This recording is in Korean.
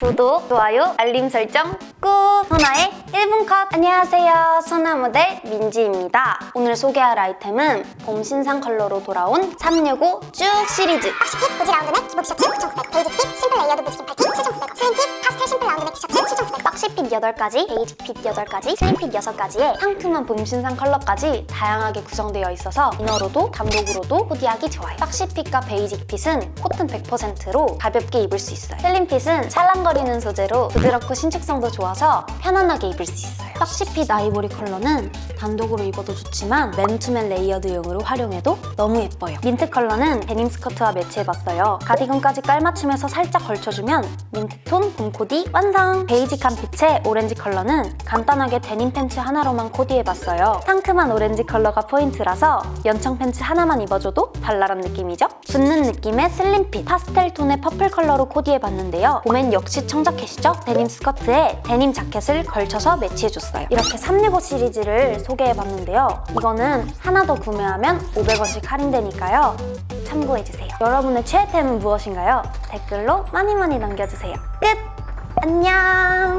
구독, 좋아요, 알림 설정 꾹! 소나의 1분 컷! 안녕하세요. 소나 모델 민지입니다. 오늘 소개할 아이템은 봄 신상 컬러로 돌아온 365 쭉 시리즈 핏 무지 라운드 넥 기본 티셔츠 넥 티셔츠 7,900 박시핏 8가지, 베이직핏 8가지, 슬림핏 6가지에 상큼한 봄 신상 컬러까지 다양하게 구성되어 있어서 이너로도 단독으로도 코디하기 좋아요. 박시핏과 베이직핏은 코튼 100%로 가볍게 입을 수 있어요. 슬림핏은 찰랑거리는 소재로 부드럽고 신축성도 좋아서 편안하게 입을 수 있어요. 박시핏 아이보리 컬러는 단독으로 입어도 좋지만 맨투맨 레이어드용으로 활용해도 너무 예뻐요. 민트 컬러는 데님 스커트와 매치해봤어요. 가디건까지 깔맞춤해서 살짝 걸쳐주면 민트톤 봄 코디 완성! 베이직한 빛의 오렌지 컬러는 간단하게 데님 팬츠 하나로만 코디해봤어요. 상큼한 오렌지 컬러가 포인트라서 연청 팬츠 하나만 입어줘도 발랄한 느낌이죠? 붙는 느낌의 슬림핏, 파스텔 톤의 퍼플 컬러로 코디해봤는데요. 봄엔 역시 청자켓이죠? 데님 스커트에 데님 자켓을 걸쳐서 매치해줬어요. 이렇게 365 시리즈를 소개해봤는데요. 이거는 하나 더 구매하면 500원씩 할인되니까요. 참고해주세요. 여러분의 최애템은 무엇인가요? 댓글로 많이 많이 남겨주세요. 끝! 안녕!